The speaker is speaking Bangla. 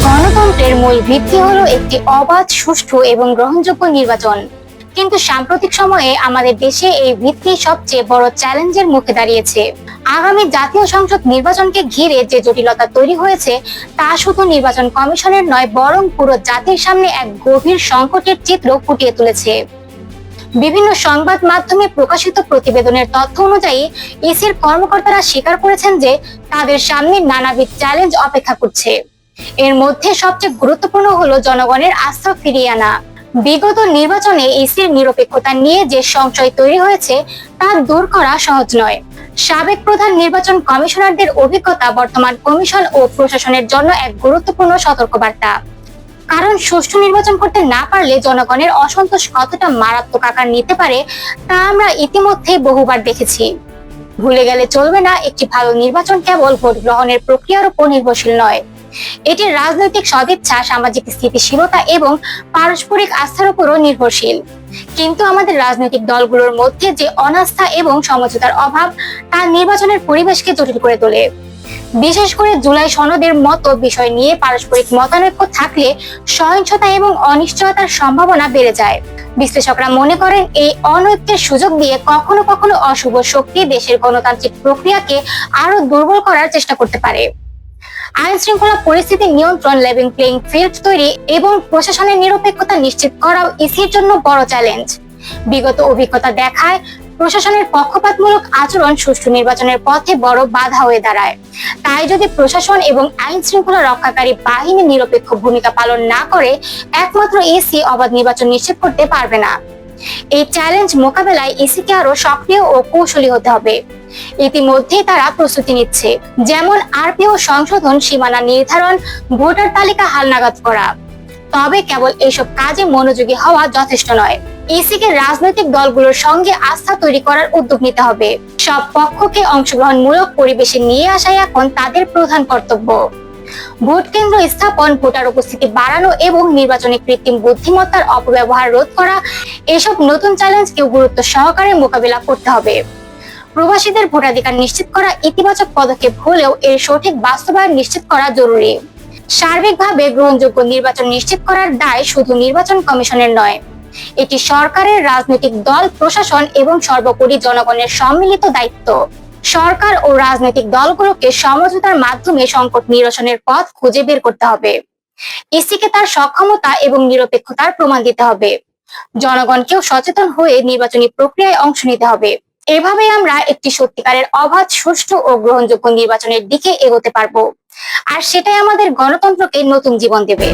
গণতন্ত্রের মূল ভিত্তি হলো একটি অবাধ, সুষ্ঠু এবং গ্রহণযোগ্য নির্বাচন। কিন্তু সাম্প্রতিক সময়ে আমাদের দেশে এই ভিত্তি সবচেয়ে বড় চ্যালেঞ্জের মুখে দাঁড়িয়েছে। আগামী জাতীয় সংসদ নির্বাচনকে ঘিরে যে জটিলতা তৈরি হয়েছে, তা শুধু নির্বাচন কমিশনের নয়, বরং পুরো জাতির সামনে এক গভীর সংকটের চিত্র ফুটিয়ে তুলেছে। বিভিন্ন সংবাদ মাধ্যমে প্রকাশিত প্রতিবেদনের তথ্য অনুযায়ী, ইসির কর্মকর্তারা স্বীকার করেছেন যে, তাদের সামনে নানাবিধ চ্যালেঞ্জ অপেক্ষা করছে। এর মধ্যে সবচেয়ে গুরুত্বপূর্ণ হলো জনগণের আস্থা ফিরিয়ে আনা। বিগত নির্বাচনে ইসির নিরপেক্ষতা নিয়ে যে সংশয় তৈরি হয়েছে, তা দূর করা সহজ নয়। সাবেক প্রধান নির্বাচন কমিশনারদের অভিজ্ঞতা বর্তমান কমিশন ও প্রশাসনের জন্য এক গুরুত্বপূর্ণ সতর্কবার্তা। কারণ সুষ্ঠু নির্বাচন করতে না পারলে জনগণের অসন্তোষ কতটা মারাত্মক আকার নিতে পারে, তা আমরা ইতিমধ্যে বহুবার দেখেছি। ভুলে গেলে চলবে না, একটি ভালো নির্বাচন কেবল ভোট গ্রহণের প্রক্রিয়ার উপর নির্ভরশীল নয়। এটি রাজনৈতিক সদিচ্ছা, সামাজিক স্থিতিশীলতা এবং পারস্পরিক আস্থার উপরও নির্ভরশীল। কিন্তু আমাদের রাজনৈতিক দলগুলোর মধ্যে যে অনাস্থা এবং সমঝোতার অভাব, তা নির্বাচনের পরিবেশকে জটিল করে তোলে। বিশেষ করে জুলাই সনদের মতো বিষয় নিয়ে পারস্পরিক মতানৈক্য থাকলে সহিংসতা এবং অনিশ্চয়তার সম্ভাবনা বেড়ে যায়। বিশ্লেষকরা মনে করেন এই অনৈক্যের সুযোগ দিয়ে কখনো কখনো অশুভ শক্তি দেশের গণতান্ত্রিক প্রক্রিয়াকে আরও দুর্বল করার চেষ্টা করতে পারে। আইন শৃঙ্খলা পরিস্থিতি নিয়ন্ত্রণ লেভিং প্লেইং ফিল্ড তৈরি এবং প্রশাসনের নিরপেক্ষতা নিশ্চিত করাও ইসির জন্য বড় চ্যালেঞ্জ বিগত অভিজ্ঞতা দেখায়, প্রশাসনের পক্ষপাতমূলক আচরণ সুষ্ঠু নির্বাচনের পথে বড় বাধা হয়ে দাঁড়ায়। তাই যদি প্রশাসন এবং আইন শৃঙ্খলা রক্ষাকারী বাহিনী নিরপেক্ষ ভূমিকা পালন না করে, একমাত্র ইসি অবাধ নির্বাচন নিশ্চিত করতে পারবে না। এই চ্যালেঞ্জ মোকাবেলায় ইসিকে আরও সক্রিয় ও কৌশলী হতে হবে। ইতিমধ্যে তারা প্রস্তুতি নিচ্ছে। যেমন আরপিও সংশোধন সীমানা নির্ধারণ, ভোটার তালিকা হালনাগাদ করা। তবে কেবল এইসব কাজে মনোযোগী হওয়া যথেষ্ট নয়। ইসিকে রাজনৈতিক দলগুলোর সঙ্গে আস্থা তৈরি করার উদ্যোগ নিতে হবে। সব পক্ষকে অংশগ্রহণমূলক পরিবেশে নিয়ে আসাই এখন তাদের প্রধান কর্তব্য। ভোট কেন্দ্র স্থাপন, ভোটার উপস্থিতি বাড়ানো এবং নির্বাচনে কৃত্রিম বুদ্ধিমত্তার অপব্যবহার রোধ করা, এসব নতুন চ্যালেঞ্জকেও গুরুত্ব সহকারে মোকাবিলা করতে হবে। প্রবাসীদের ভোটাধিকার নিশ্চিত করা ইতিবাচক পদক্ষেপ হলেও এর সঠিক বাস্তবায়ন নিশ্চিত করা জরুরি। সার্বিকভাবে গ্রহণযোগ্য নির্বাচন নিশ্চিত করার দায় শুধু নির্বাচন কমিশনের নয়, এটি সরকারের রাজনৈতিক দল, প্রশাসন এবং সর্বোপরি জনগণের সম্মিলিত দায়িত্ব। সরকার ও রাজনৈতিক দলগুলোকে সমঝোতার মাধ্যমে সংকট নিরসনের পথ খুঁজে বের করতে হবে। ইসিকে তার সক্ষমতা এবং নিরপেক্ষতার প্রমাণ দিতে হবে। জনগণকেও সচেতন হয়ে নির্বাচনী প্রক্রিয়ায় অংশ নিতে হবে। এভাবে আমরা একটি সত্যিকারের অবাধ, সুষ্ঠু ও গ্রহণযোগ্য নির্বাচনের দিকে এগোতে পারব। আর সেটাই আমাদের গণতন্ত্রকে নতুন জীবন দেবে।